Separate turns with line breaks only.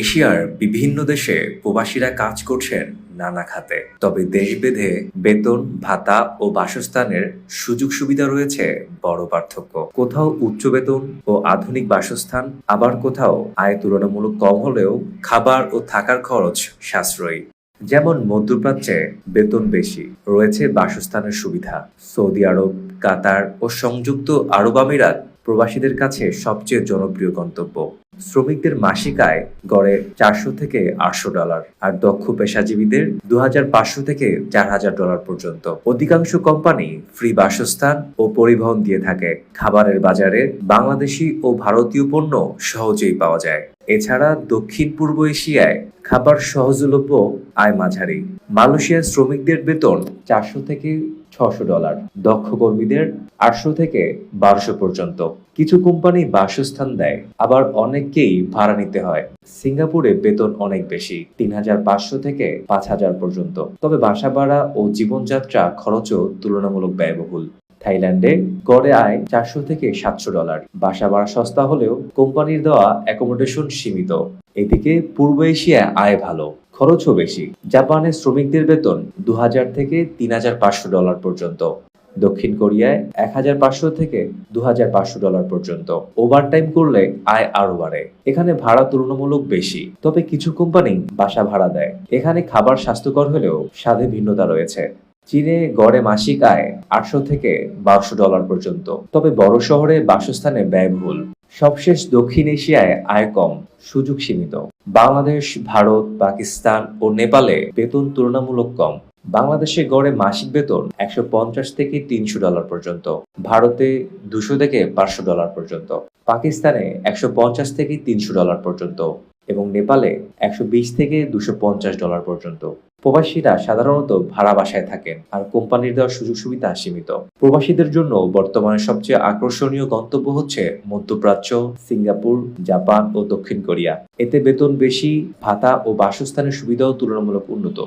এশিয়ার বিভিন্ন দেশে প্রবাসীরা কাজ করছেন নানা খাতে। তবে দেশভেদে বেতন, ভাতা ও বাসস্থানের সুযোগ সুবিধা রয়েছে বড় পার্থক্য। কোথাও উচ্চ বেতন ও আধুনিক বাসস্থান, আবার কোথাও আয় তুলনামূলক কম হলেও খাবার ও থাকার খরচ সাশ্রয়ী। যেমন মধ্যপ্রাচ্যে বেতন বেশি, রয়েছে বাসস্থানের সুবিধা। সৌদি আরব, কাতার ও সংযুক্ত আরব আমিরাত প্রবাসীদের কাছে সবচেয়ে জনপ্রিয় গন্তব্য। শ্রমিকদের মাসিক আয় গড়ে চারশো থেকে আটশো ডলার আর দক্ষ পেশাজীবীদের দু হাজার পাঁচশো থেকে চার হাজার ডলার পর্যন্ত। অধিকাংশ কোম্পানি ফ্রি বাসস্থান ও পরিবহন দিয়ে থাকে। খাবারের বাজারে বাংলাদেশি ও ভারতীয় পণ্য সহজেই পাওয়া যায়। এছাড়া দক্ষিণ পূর্ব এশিয়ায় খাবার সহজলভ্য আয় মাঝারি। মালয়েশিয়ার শ্রমিকদের বেতন চারশো থেকে ছশো ডলার, দক্ষ কর্মীদের আটশো থেকে বারোশো পর্যন্ত। কিছু কোম্পানি বাসস্থান দেয়, আবার অনেককেই ভাড়া নিতে হয়। সিঙ্গাপুরে বেতন অনেক বেশি, তিন হাজার পাঁচশো থেকে পাঁচ হাজার পর্যন্ত। তবে বাসা ভাড়া ও জীবনযাত্রা খরচও তুলনামূলক ব্যয়বহুল। থাইল্যান্ডে গড়ে আয় চারশো থেকে সাতশো ডলার। বাসা ভাড়া সস্তা হলেও কোম্পানির দেওয়া অ্যাকোমোডেশন সীমিত। এদিকে পূর্ব এশিয়ায় আয় ভালো, খরচও বেশি। জাপানে শ্রমিকদের বেতন দু হাজার থেকে তিন হাজার পাঁচশো ডলার পর্যন্ত। দক্ষিণ কোরিয়ায় এক হাজার পাঁচশো থেকে দু পাঁচশো ডলার পর্যন্ত। ওভারটাইম করলে আয় আরও বাড়ে। এখানে ভাড়া তুলনামূলক বেশি, তবে কিছু কোম্পানি বাসা ভাড়া দেয়। এখানে খাবার স্বাস্থ্যকর হলেও স্বাদে ভিন্নতা রয়েছে। চীনে গড়ে মাসিক আয় আটশো থেকে বারোশো ডলার পর্যন্ত। তবে বড় শহরে বাসস্থানে ব্যয়বহুল। সবশেষ দক্ষিণ এশিয়ায় আয় কম, সুযোগ সীমিত। বাংলাদেশ, ভারত, পাকিস্তান ও নেপালে বেতন তুলনামূলক কম। বাংলাদেশে গড়ে মাসিক বেতন একশো পঞ্চাশ থেকে তিনশো ডলার পর্যন্ত। ভারতে দুশো থেকে পাঁচশো ডলার পর্যন্ত। পাকিস্তানে একশো পঞ্চাশ থেকে তিনশো ডলার পর্যন্ত। এবং নেপালে একশো বিশ থেকে দুশো ডলার পর্যন্ত। প্রবাসীরা সাধারণত ভাড়া বাসায় থাকেন আর কোম্পানির দেওয়ার সুযোগ সুবিধা সীমিত। প্রবাসীদের জন্য বর্তমানে সবচেয়ে আকর্ষণীয় গন্তব্য হচ্ছে মধ্যপ্রাচ্য, সিঙ্গাপুর, জাপান ও দক্ষিণ কোরিয়া। এতে বেতন বেশি, ভাতা ও বাসস্থানের সুবিধাও তুলনামূলক উন্নত।